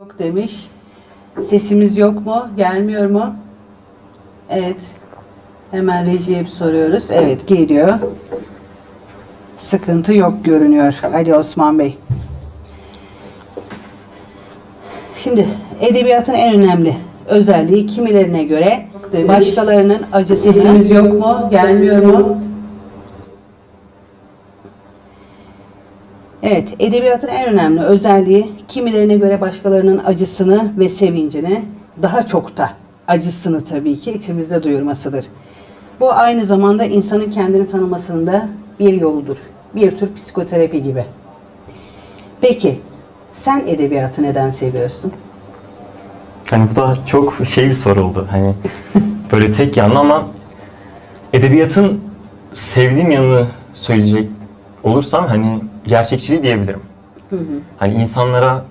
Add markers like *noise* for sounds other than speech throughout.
Yok demiş. Sesimiz yok mu? Gelmiyor mu? Evet. Hemen rejiye bir soruyoruz. Evet geliyor. Sıkıntı yok görünüyor Ali Osman Bey. Şimdi edebiyatın en önemli özelliği kimilerine göre başkalarının acısını sesimiz yok mu? Gelmiyor mu? Evet, edebiyatın en önemli özelliği kimilerine göre başkalarının acısını ve sevincini daha çok da acısını tabii ki içimizde duyurmasıdır. Bu aynı zamanda insanın kendini tanımasının da bir yoludur. Bir tür psikoterapi gibi. Peki, sen edebiyatı neden seviyorsun? Hani bu da çok şey bir soru oldu. Hani *laughs* böyle tek yanlı ama edebiyatın sevdiğim yanını söyleyecek olursam hani gerçekçiliği diyebilirim. Hani insanlara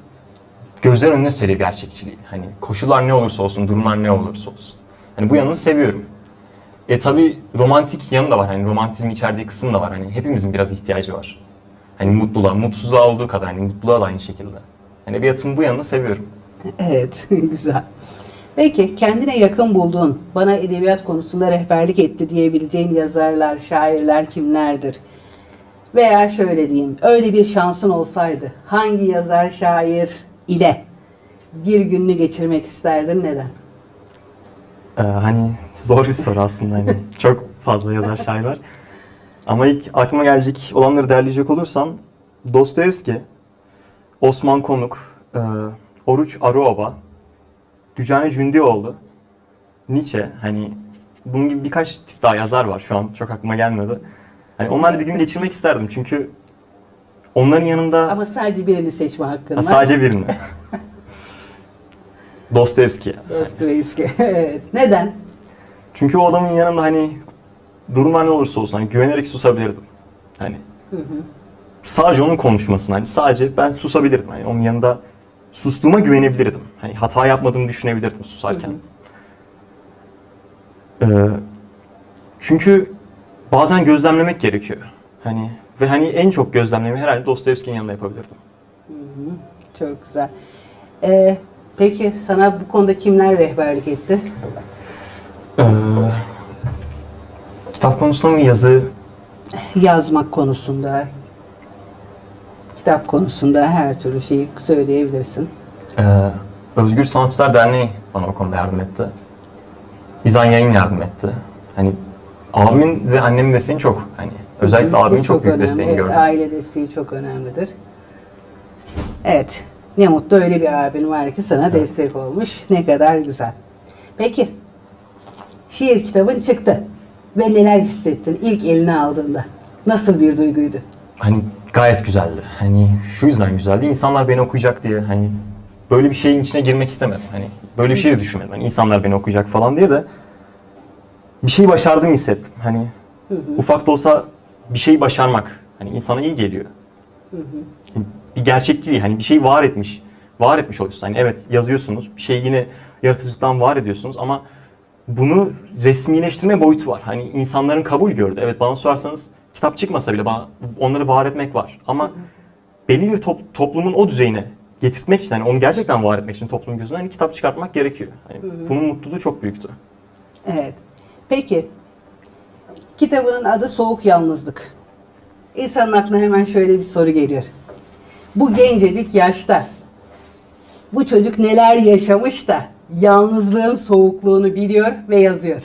gözler önüne seriyor gerçekçiliği. Hani koşullar ne olursa olsun, durumlar ne olursa olsun. Hani bu yanını seviyorum. E tabi romantik yanı da var. Hani romantizm içerdiği kısım da var. Hani hepimizin biraz ihtiyacı var. Hani mutluluğa, mutsuzluğa olduğu kadar hani mutluluğa da aynı şekilde. Hani edebiyatın bu yanını seviyorum. Evet, *laughs* güzel. Peki, kendine yakın bulduğun, bana edebiyat konusunda rehberlik etti diyebileceğin yazarlar, şairler kimlerdir? Veya şöyle diyeyim, öyle bir şansın olsaydı hangi yazar, şair ile bir gününü geçirmek isterdin, neden? Ee, hani zor bir soru aslında hani *laughs* çok fazla yazar şair var. Ama ilk aklıma gelecek olanları derleyecek olursam Dostoyevski, Osman Konuk, e, Oruç Aruoba, Dücane Cündioğlu, Nietzsche hani bunun gibi birkaç tip daha yazar var şu an çok aklıma gelmedi. Hani onlarla bir gün geçirmek isterdim çünkü onların yanında Ama sadece birini seçme hakkın Ha, var. sadece birini. *laughs* Dostoyevski. Dostoyevski. *laughs* evet. Neden? Çünkü o adamın yanında hani durumlar ne olursa olsun hani güvenerek susabilirdim. Hani sadece onun konuşmasına hani sadece ben susabilirdim. Hani onun yanında sustuğuma güvenebilirdim. Hani hata yapmadığımı düşünebilirdim susarken. Ee, çünkü bazen gözlemlemek gerekiyor. Hani ve hani en çok gözlemlemeyi herhalde Dostoyevski'nin yanında yapabilirdim. Çok güzel. Ee, peki sana bu konuda kimler rehberlik etti? Ee, kitap konusunda mı yazı yazmak konusunda, kitap konusunda her türlü şeyi söyleyebilirsin. Ee, Özgür Sanatçılar Derneği bana o konuda yardım etti. Bizan Yayın yardım etti. Hani abimin ve annemin desteğini çok hani özellikle abimin çok, büyük önemli. desteğini Evet, gördüm. Aile desteği çok önemlidir. Evet. Ne mutlu öyle bir abin var ki sana destek olmuş. Ne kadar güzel. Peki. Şiir kitabın çıktı. Ve neler hissettin ilk eline aldığında? Nasıl bir duyguydu? Hani gayet güzeldi. Hani şu yüzden güzeldi. İnsanlar beni okuyacak diye hani böyle bir şeyin içine girmek istemedim. Hani böyle bir şey de düşünmedim. Hani insanlar beni okuyacak falan diye de bir şey başardığımı hissettim. Hani ufak da olsa bir şey başarmak hani insana iyi geliyor. Hani bir gerçekçiliği hani bir şey var etmiş. Var etmiş oluyorsun. Hani evet yazıyorsunuz. Bir şey yine yaratıcılıktan var ediyorsunuz ama bunu resmileştirme boyutu var. Hani insanların kabul gördü. Evet bana sorarsanız kitap çıkmasa bile bana onları var etmek var. Ama belli bir top- toplumun o düzeyine getirtmek için, hani onu gerçekten var etmek için toplumun gözüne hani kitap çıkartmak gerekiyor. Hani bunun mutluluğu çok büyüktü. Evet. Peki. Kitabının adı Soğuk Yalnızlık. İnsanın aklına hemen şöyle bir soru geliyor. Bu gencecik yaşta bu çocuk neler yaşamış da yalnızlığın soğukluğunu biliyor ve yazıyor.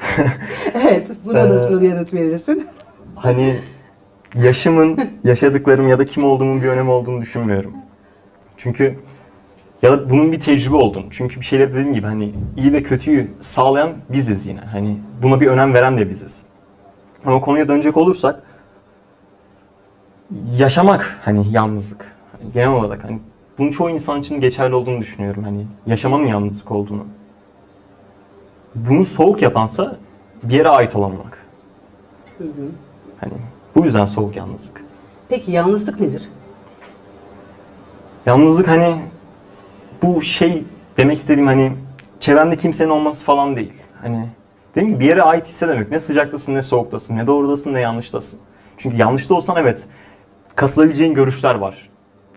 *laughs* evet, buna Ee, nasıl yanıt verirsin? Hani yaşımın, yaşadıklarım ya da kim olduğumun bir önemi olduğunu düşünmüyorum. Çünkü ya da bunun bir tecrübe olduğunu. Çünkü bir şeyler dediğim gibi hani iyi ve kötüyü sağlayan biziz yine. Hani buna bir önem veren de biziz. Ama konuya dönecek olursak yaşamak hani yalnızlık. Hani genel olarak hani bunun çoğu insan için geçerli olduğunu düşünüyorum. Hani yaşamanın yalnızlık olduğunu. Bunu soğuk yapansa bir yere ait olamamak. Hani bu yüzden soğuk yalnızlık. Peki yalnızlık nedir? Yalnızlık hani bu şey demek istediğim hani çevrende kimsenin olması falan değil. Hani dedim ki bir yere ait hissedemek. Ne sıcaktasın ne soğuktasın ne doğrudasın ne yanlıştasın. Çünkü yanlışta olsan evet kasılabileceğin görüşler var.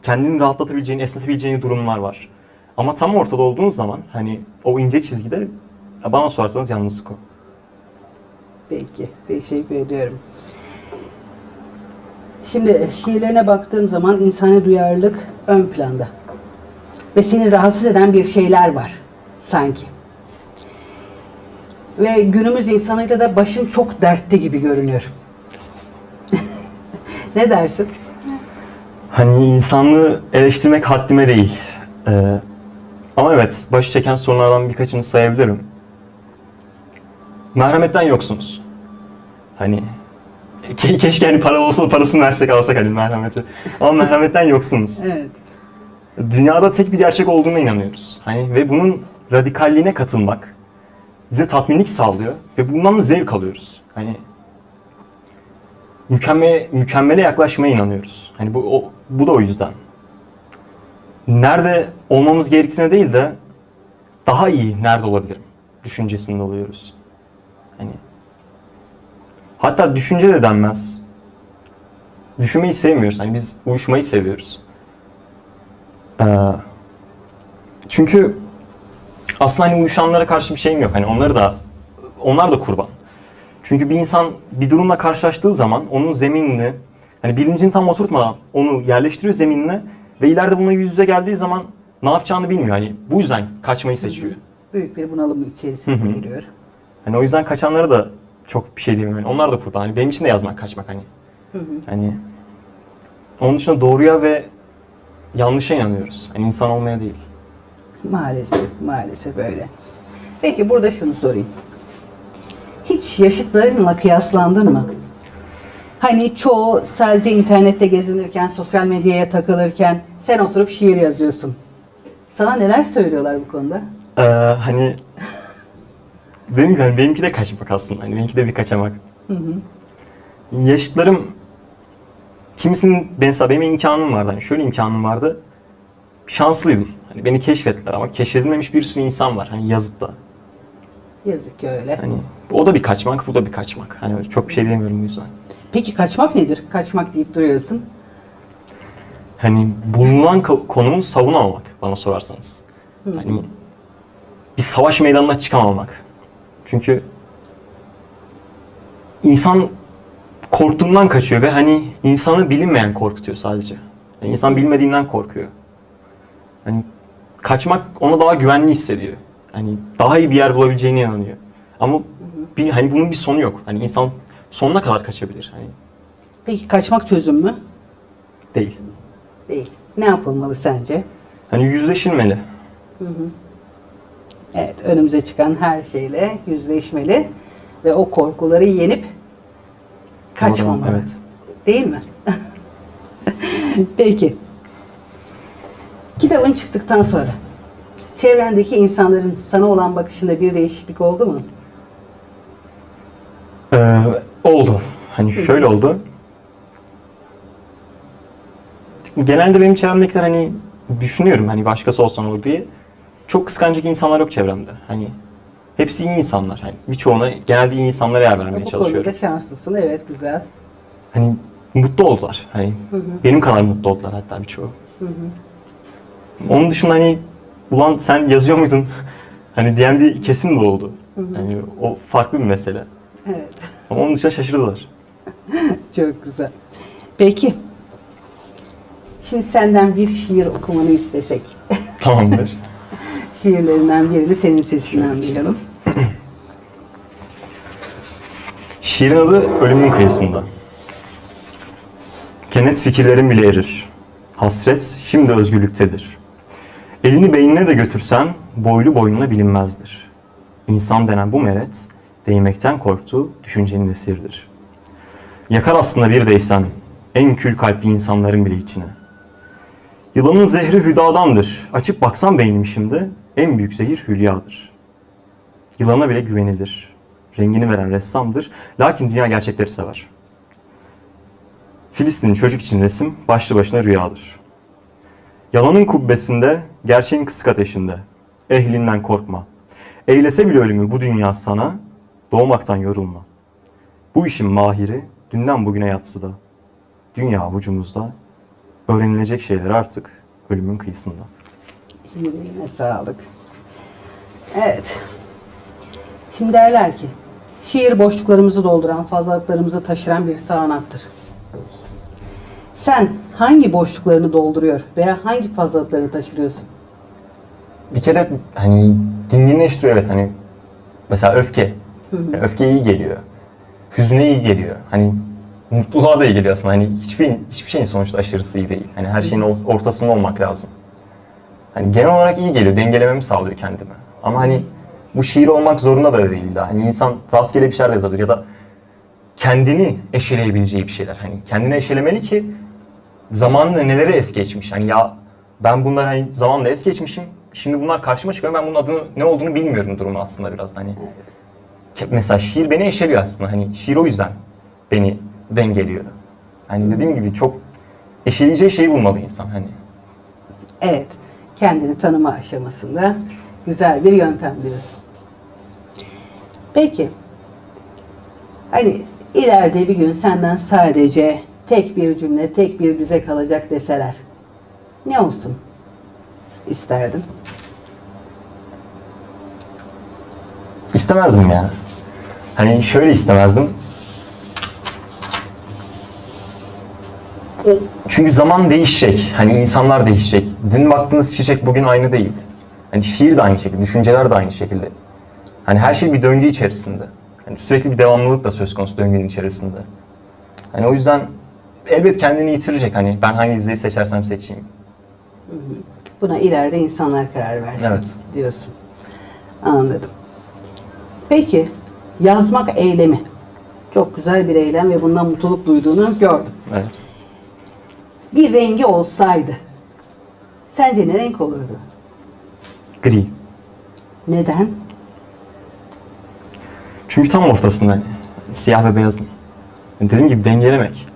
kendini rahatlatabileceğin, esnetebileceğin durumlar var. Ama tam ortada olduğun zaman hani o ince çizgide bana sorarsanız yalnızlık o. Peki, teşekkür ediyorum. Şimdi şiirlerine baktığım zaman insani duyarlılık ön planda. Ve seni rahatsız eden bir şeyler var sanki. Ve günümüz insanıyla da başın çok dertte gibi görünüyor. *laughs* ne dersin? Hani insanlığı eleştirmek haddime değil. Ee, ama evet, başı çeken sorunlardan birkaçını sayabilirim. Merhametten yoksunuz. Hani ke- keşke hani para olsa parasını versek alsak hani merhameti. Ama merhametten yoksunuz. Evet. Dünyada tek bir gerçek olduğuna inanıyoruz. Hani ve bunun radikalliğine katılmak bize tatminlik sağlıyor ve bundan da zevk alıyoruz. Hani mükemmele, mükemmele yaklaşmaya inanıyoruz. Hani bu o, bu da o yüzden. Nerede olmamız gerektiğine değil de daha iyi nerede olabilirim düşüncesinde oluyoruz. Hani hatta düşünce de denmez. Düşünmeyi sevmiyoruz. Hani biz uyuşmayı seviyoruz. Ee, çünkü aslında hani uyuşanlara karşı bir şeyim yok. Hani onları da onlar da kurban. Çünkü bir insan bir durumla karşılaştığı zaman onun zeminini hani bilincini tam oturtmadan onu yerleştiriyor zeminine ve ileride bununla yüz yüze geldiği zaman ne yapacağını bilmiyor. Hani bu yüzden kaçmayı seçiyor. Büyük bir bunalım içerisine Hı hı. giriyor. Hani o yüzden kaçanlara da çok bir şey demiyorum. Yani onlar da kurban. Hani benim için de yazmak kaçmak hani. Hı hı. Hani onun dışında doğruya ve yanlışa inanıyoruz. Hani insan olmaya değil. Maalesef, maalesef öyle. Peki burada şunu sorayım. Hiç yaşıtlarınla kıyaslandın mı? Hani çoğu sadece internette gezinirken, sosyal medyaya takılırken sen oturup şiir yazıyorsun. Sana neler söylüyorlar bu konuda? Ee, hani *laughs* benim yani benimki de kaçmak aslında. Hani benimki de bir kaçamak. Yaşıtlarım kimisinin mesela benim imkanım vardı. Hani şöyle imkanım vardı. Şanslıydım. Hani beni keşfettiler ama keşfedilmemiş bir sürü insan var. Hani yazıp da. Yazık ki öyle. Hani o da bir kaçmak, bu da bir kaçmak. Hani çok bir şey diyemiyorum bu yüzden. Peki kaçmak nedir? Kaçmak deyip duruyorsun. Hani bulunan ko- konumu savunamamak bana sorarsanız. Hani bir savaş meydanına çıkamamak. Çünkü insan korktuğundan kaçıyor ve hani insanı bilinmeyen korkutuyor sadece. Yani insan bilmediğinden korkuyor. Hani kaçmak ona daha güvenli hissediyor. Hani daha iyi bir yer bulabileceğine inanıyor. Ama bir, hani bunun bir sonu yok. Hani insan sonuna kadar kaçabilir. Hani Peki kaçmak çözüm mü? değil. Değil. Ne yapılmalı sence? Hani yüzleşilmeli. Evet, önümüze çıkan her şeyle yüzleşmeli ve o korkuları yenip kaçmamalı. Evet. Değil mi? *laughs* Peki. Kitabın çıktıktan sonra çevrendeki insanların sana olan bakışında bir değişiklik oldu mu? Ee, oldu. Hani şöyle oldu. Genelde benim çevremdekiler hani düşünüyorum hani başkası olsan olur diye. Çok kıskanacak insanlar yok çevremde. Hani hepsi iyi insanlar. Hani birçoğuna genelde iyi insanlara yer vermeye Bu çalışıyorum. konuda şanslısın. Evet, güzel. Hani mutlu oldular. Hani benim kadar mutlu oldular hatta birçoğu. Onun dışında hani ulan sen yazıyor muydun? *laughs* Hani diyen bir kesim de oldu. Hani o farklı bir mesele. Evet, Ama onun dışında şaşırdılar. *laughs* çok güzel. Peki. Şimdi senden bir şiir okumanı istesek. Tamamdır. *laughs* Şiirlerinden birini senin sesinden duyalım. *clears throat* Şiirin adı Ölümün Kıyısında. Kenet fikirlerin bile erir. Hasret şimdi özgürlüktedir. Elini beynine de götürsen boylu boynuna bilinmezdir. İnsan denen bu meret değmekten korktuğu düşüncenin esiridir. Yakar aslında bir değsen en kül kalpli insanların bile içine. Yılanın zehri hüdadandır. Açıp baksan beynim şimdi en büyük zehir hülyadır. Yılana bile güvenilir. Rengini veren ressamdır. Lakin dünya gerçekleri sever. Filistin'in çocuk için resim başlı başına rüyadır. Yalanın kubbesinde, gerçeğin kısık ateşinde. Ehlinden korkma. Eylese bile ölümü bu dünya sana, doğmaktan yorulma. Bu işin mahiri dünden bugüne yatsıda. Dünya avucumuzda, öğrenilecek şeyler artık ölümün kıyısında. Yüreğine sağlık. Evet. Şimdi derler ki, şiir boşluklarımızı dolduran, fazlalıklarımızı taşıran bir sağanaktır. Sen hangi boşluklarını dolduruyor veya hangi fazlalıklarını taşırıyorsun? Bir kere hani dinginleştiriyor evet hani mesela öfke. Yani öfke iyi geliyor. Hüzne iyi geliyor. Hani mutluluğa da iyi geliyor aslında. Hani hiçbir hiçbir şeyin sonuçta aşırısı iyi değil. Hani her şeyin or- ortasında olmak lazım. Hani genel olarak iyi geliyor. Dengelememi sağlıyor kendime. Ama hani bu şiir olmak zorunda da değil daha. Hani insan rastgele bir şeyler de yazabilir ya da kendini eşeleyebileceği bir şeyler. Hani kendini eşelemeli ki zamanla neleri es geçmiş. Hani ya ben bunları hani zamanla es geçmişim. Şimdi bunlar karşıma çıkıyor. Ben bunun adını ne olduğunu bilmiyorum durumu aslında biraz hani. Mesela şiir beni eşeliyor aslında. Hani şiir o yüzden beni dengeliyor. Hani dediğim gibi çok eşeleyeceği şeyi bulmalı insan hani. Evet, kendini tanıma aşamasında güzel bir yöntem diyorsun. Peki, hani ileride bir gün senden sadece tek bir cümle, tek bir dize kalacak deseler, ne olsun isterdin? İstemezdim ya. Hani şöyle istemezdim. Çünkü zaman değişecek. Hani insanlar değişecek. Dün baktığınız çiçek bugün aynı değil. Hani şiir de aynı şekilde, düşünceler de aynı şekilde. Hani her şey bir döngü içerisinde. Hani sürekli bir devamlılık da söz konusu döngünün içerisinde. Hani o yüzden elbet kendini yitirecek hani ben hangi diziyi seçersem seçeyim. Buna ileride insanlar karar versin Evet. diyorsun. Anladım. Peki, yazmak eylemi. Çok güzel bir eylem ve bundan mutluluk duyduğunu gördüm. Evet. Bir rengi olsaydı, sence ne renk olurdu? Gri. Neden? Çünkü tam ortasında. Siyah ve beyazın. Dediğim gibi dengelemek.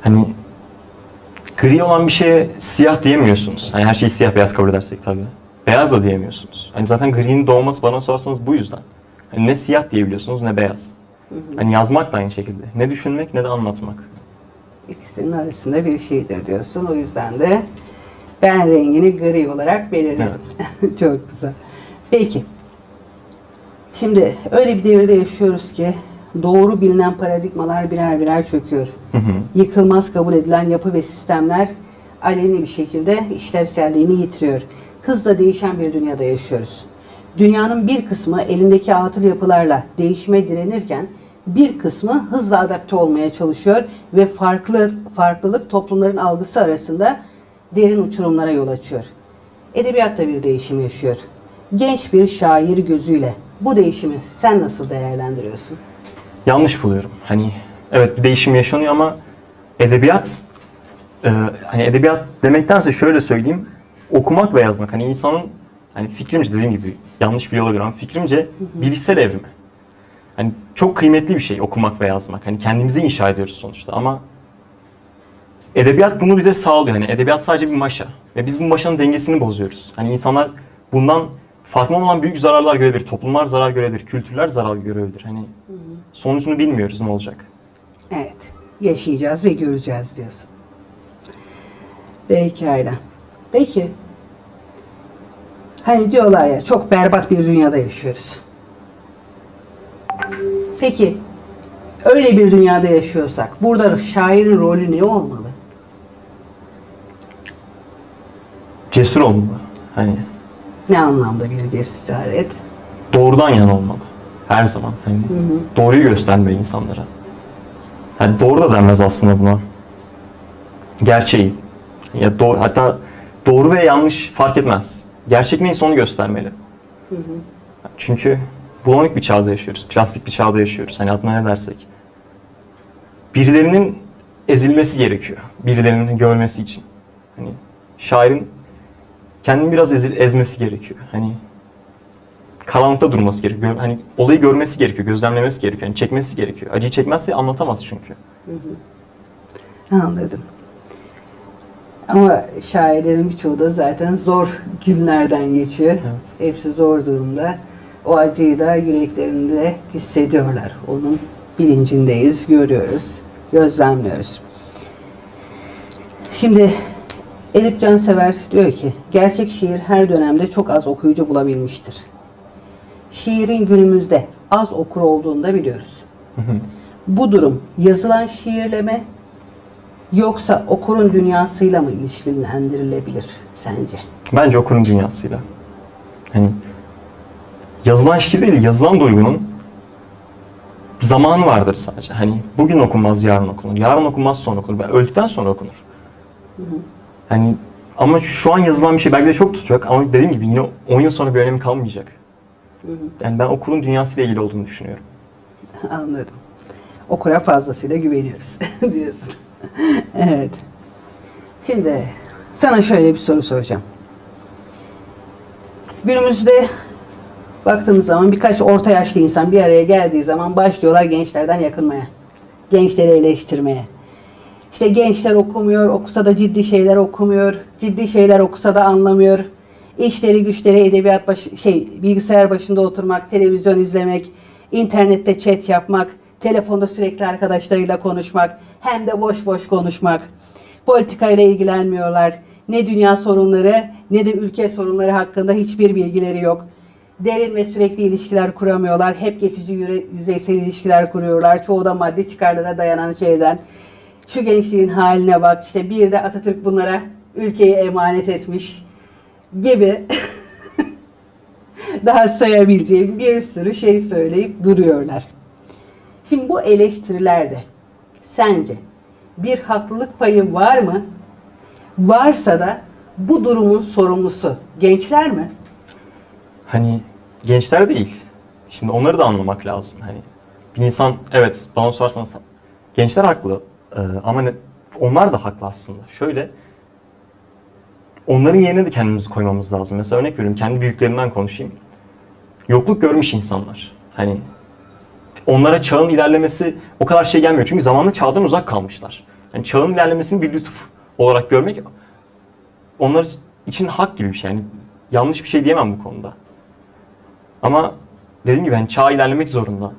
Hani gri olan bir şeye siyah diyemiyorsunuz. Hani her şeyi siyah beyaz kabul edersek tabii. Beyaz da diyemiyorsunuz. Hani zaten gri'nin doğması bana sorarsanız bu yüzden. Hani ne siyah diyebiliyorsunuz ne beyaz. Hani yazmak da aynı şekilde. Ne düşünmek ne de anlatmak. İkisinin arasında bir şeydir diyorsun. O yüzden de ben rengini gri olarak belirledim. *laughs* Çok güzel. Peki. Şimdi öyle bir devirde yaşıyoruz ki doğru bilinen paradigmalar birer birer çöküyor. Yıkılmaz kabul edilen yapı ve sistemler aleni bir şekilde işlevselliğini yitiriyor. Hızla değişen bir dünyada yaşıyoruz. Dünyanın bir kısmı elindeki atıl yapılarla değişime direnirken bir kısmı hızla adapte olmaya çalışıyor ve farklı farklılık toplumların algısı arasında derin uçurumlara yol açıyor. Edebiyat da bir değişim yaşıyor. Genç bir şair gözüyle bu değişimi sen nasıl değerlendiriyorsun? yanlış buluyorum. Hani evet bir değişim yaşanıyor ama edebiyat e, hani edebiyat demektense şöyle söyleyeyim okumak ve yazmak hani insanın hani fikrimce dediğim gibi yanlış bir yola göre ama fikrimce bilişsel evrimi. Hani çok kıymetli bir şey okumak ve yazmak. Hani kendimizi inşa ediyoruz sonuçta ama edebiyat bunu bize sağlıyor. Hani edebiyat sadece bir maşa ve biz bu maşanın dengesini bozuyoruz. Hani insanlar bundan farklı olan büyük zararlar görebilir. Toplumlar zarar görebilir, kültürler zarar görebilir. Hani sonucunu bilmiyoruz ne olacak. Evet, yaşayacağız ve göreceğiz diyorsun. Pekala. Peki, hani diyorlar ya çok berbat bir dünyada yaşıyoruz. Peki, öyle bir dünyada yaşıyorsak burada şairin rolü ne olmalı? Cesur olmalı. Hani Ne anlamda bir cesaret? doğrudan yana olmalı. Her zaman. Hani doğruyu göstermeli insanlara. Hani doğru da denmez aslında buna. Gerçeği. Ya doğru, hatta doğru ve yanlış fark etmez. Gerçek neyse onu göstermeli. Çünkü bulanık bir çağda yaşıyoruz. Plastik bir çağda yaşıyoruz. Hani adına ne dersek. Birilerinin ezilmesi gerekiyor. Birilerinin görmesi için. Hani şairin kendini biraz ezil, ezmesi gerekiyor. Hani karanlıkta durması gerekiyor. Gör- Hani olayı görmesi gerekiyor, gözlemlemesi gerekiyor. Hani çekmesi gerekiyor. Acıyı çekmezse anlatamaz çünkü. Anladım. Ama şairlerin birçoğu da zaten zor günlerden geçiyor. Evet. Hepsi zor durumda. O acıyı da yüreklerinde hissediyorlar. Onun bilincindeyiz, görüyoruz, gözlemliyoruz. Şimdi Elif Cansever diyor ki gerçek şiir her dönemde çok az okuyucu bulabilmiştir. Şiirin günümüzde az okur olduğunu da biliyoruz. Bu durum yazılan şiirle mi yoksa okurun dünyasıyla mı ilişkilendirilebilir sence? Bence okurun dünyasıyla. Hani yazılan şiir değil, yazılan duygunun zamanı vardır sadece. Hani bugün okunmaz, yarın okunur. Yarın okunmaz, sonra okunur. Ben öldükten sonra okunur. Hani ama şu an yazılan bir şey belki de çok tutacak ama dediğim gibi yine 10 yıl sonra bir önemi kalmayacak. Yani ben okurun dünyasıyla ilgili olduğunu düşünüyorum. *laughs* Anladım. Okura fazlasıyla güveniyoruz *laughs* diyorsun. evet. Şimdi sana şöyle bir soru soracağım. Günümüzde baktığımız zaman birkaç orta yaşlı insan bir araya geldiği zaman başlıyorlar gençlerden yakınmaya. Gençleri eleştirmeye. İşte gençler okumuyor, okusa da ciddi şeyler okumuyor, ciddi şeyler okusa da anlamıyor. İşleri güçleri edebiyat baş, şey bilgisayar başında oturmak, televizyon izlemek, internette chat yapmak, telefonda sürekli arkadaşlarıyla konuşmak, hem de boş boş konuşmak. Politikayla ilgilenmiyorlar. Ne dünya sorunları ne de ülke sorunları hakkında hiçbir bilgileri yok. Derin ve sürekli ilişkiler kuramıyorlar. Hep geçici yüzeysel ilişkiler kuruyorlar. Çoğu da maddi çıkarlara dayanan şeyden. Şu gençliğin haline bak. İşte bir de Atatürk bunlara ülkeyi emanet etmiş gibi *laughs* daha sayabileceğim bir sürü şey söyleyip duruyorlar. Şimdi bu eleştirilerde sence bir haklılık payı var mı? Varsa da bu durumun sorumlusu gençler mi? Hani gençler değil. Şimdi onları da anlamak lazım. Hani bir insan evet bana sorarsanız gençler haklı Ee, ama ne, onlar da haklı aslında. Şöyle onların yerine de kendimizi koymamız lazım. Mesela örnek veriyorum kendi büyüklerimden konuşayım. Yokluk görmüş insanlar. Hani onlara çağın ilerlemesi o kadar şey gelmiyor. Çünkü zamanla çağdan uzak kalmışlar. Yani çağın ilerlemesini bir lütuf olarak görmek onlar için hak gibi bir şey. Yani yanlış bir şey diyemem bu konuda. Ama dediğim gibi hani çağ ilerlemek zorunda.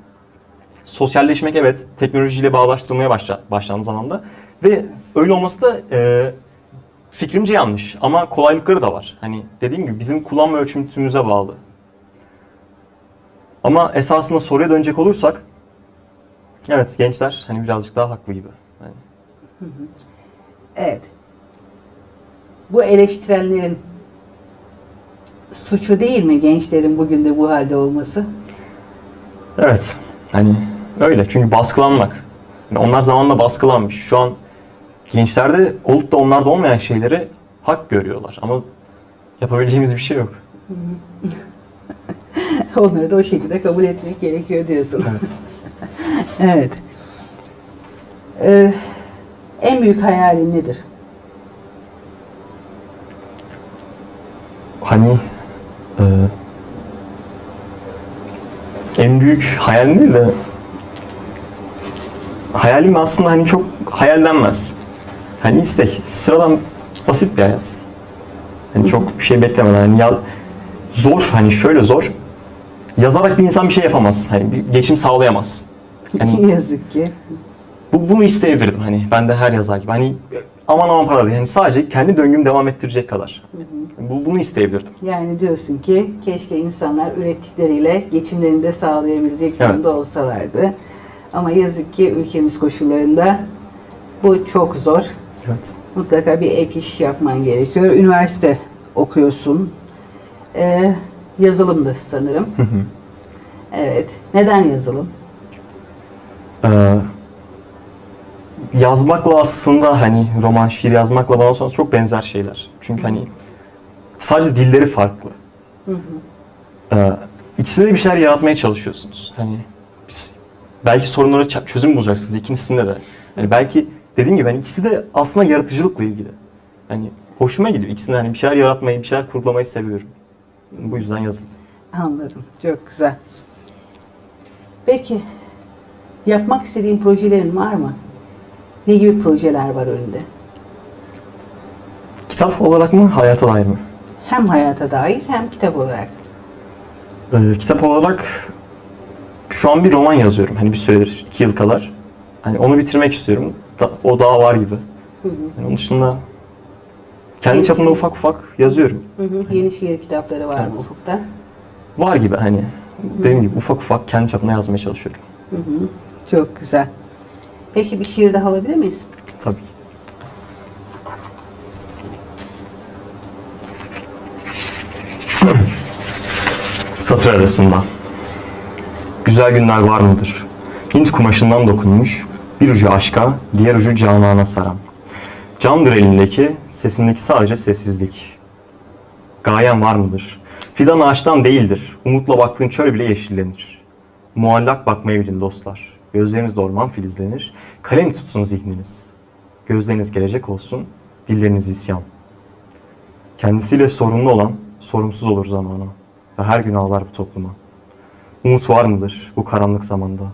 Sosyalleşmek evet teknolojiyle bağlaştırılmaya başla, başlandığı zamanda ve öyle olması da e, fikrimce yanlış ama kolaylıkları da var. Hani dediğim gibi bizim kullanma ölçümümüze bağlı. Ama esasında soruya dönecek olursak evet gençler hani birazcık daha haklı gibi. Yani Evet. Bu eleştirenlerin suçu değil mi gençlerin bugün de bu halde olması? Evet. Hani öyle. Çünkü baskılanmak. Yani onlar zamanla baskılanmış. Şu an gençlerde olup da onlarda olmayan şeyleri hak görüyorlar. Ama yapabileceğimiz bir şey yok. *laughs* Onları da o şekilde kabul etmek gerekiyor diyorsun. Evet. *laughs* Evet. Ee, en büyük hayalin nedir? Hani e, en büyük hayalim değil de hayalim aslında hani çok hayallenmez. Hani istek. Sıradan basit bir hayat. Hani çok bir şey beklemeden. Hani ya, zor hani şöyle zor. Yazarak bir insan bir şey yapamaz. Hani bir geçim sağlayamaz. Ne *laughs* yazık ki. bu, bunu isteyebilirdim hani ben de her yazar gibi. Hani aman aman para değil. Yani sadece kendi döngümü devam ettirecek kadar. Bu, bunu isteyebilirdim. Yani diyorsun ki keşke insanlar ürettikleriyle geçimlerini de sağlayabilecek Evet. durumda olsalardı. Ama yazık ki ülkemiz koşullarında bu çok zor. Evet. Mutlaka bir ek iş yapman gerekiyor. Üniversite okuyorsun. Ee, yazılımdı sanırım. evet. Neden yazılım? Ee, yazmakla aslında hani roman, şiir yazmakla bana sonra çok benzer şeyler. Çünkü hani sadece dilleri farklı. Ee, ikisinde de bir şeyler yaratmaya çalışıyorsunuz. Hani belki sorunlara çözüm bulacaksınız ikincisinde de. Yani belki dediğim gibi hani ikisi de aslında yaratıcılıkla ilgili. Hani hoşuma gidiyor. İkisinde hani bir şeyler yaratmayı, bir şeyler kurgulamayı seviyorum. Bu yüzden yazın. Anladım. Çok güzel. Peki yapmak istediğin projelerin var mı? Ne gibi projeler var önünde? Kitap olarak mı, hayata dair mi? Hem hayata dair hem kitap olarak. Ee, kitap olarak şu an bir roman yazıyorum. Hani bir süredir, iki yıl kadar. Hani onu bitirmek istiyorum. Da- o daha var gibi. Yani onun dışında kendi çapımda ufak ufak yazıyorum. Hı hı. Yeni şiir kitapları var mı ufukta? Var gibi hani dediğim gibi ufak ufak kendi çapımda yazmaya çalışıyorum. Çok güzel. Peki bir şiir daha alabilir miyiz? Tabii. *clears throat* Satır arasında. Güzel günler var mıdır? Hint kumaşından dokunmuş, bir ucu aşka, diğer ucu canana saran. Camdır elindeki, sesindeki sadece sessizlik. Gayen var mıdır? Fidan ağaçtan değildir, umutla baktığın çöl bile yeşillenir. Muallak bakmayı bilin dostlar. Gözlerinizde orman filizlenir. Kalem tutsun zihniniz. Gözleriniz gelecek olsun, dilleriniz isyan. Kendisiyle sorumlu olan sorumsuz olur zamana ve her gün ağlar bu topluma. Umut var mıdır bu karanlık zamanda?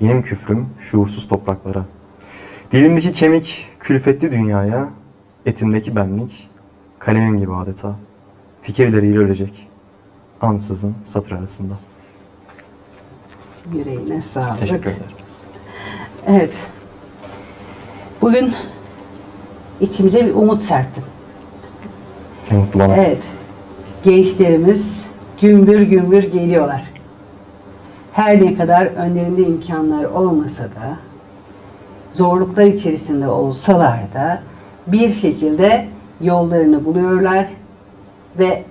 Benim küfrüm şuursuz topraklara. Dilimdeki kemik külfetli dünyaya, etimdeki benlik kalemim gibi adeta. Fikirleriyle ölecek. Ansızın satır arasında. Yüreğine sağlık. Teşekkür ederim. Evet. Bugün içimize bir umut serptin. Mutlu bana. Evet. Gençlerimiz gümbür gümbür geliyorlar. Her ne kadar önlerinde imkanlar olmasa da zorluklar içerisinde olsalar da bir şekilde yollarını buluyorlar ve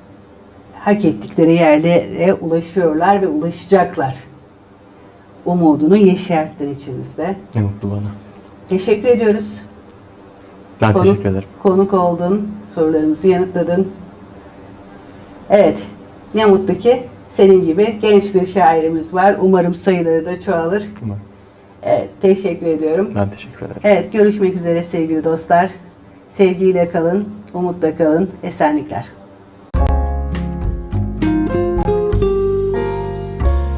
hak ettikleri yerlere ulaşıyorlar ve ulaşacaklar. Umudunu yeşerttin içimizde. Ne mutlu bana. Teşekkür ediyoruz. Ben Konuk- teşekkür ederim. Konuk oldun, sorularımızı yanıtladın. Evet, ne mutlu ki senin gibi genç bir şairimiz var. Umarım sayıları da çoğalır. Umarım. Evet, teşekkür ediyorum. Ben teşekkür ederim. Evet, görüşmek üzere sevgili dostlar. Sevgiyle kalın, umutla kalın, esenlikler.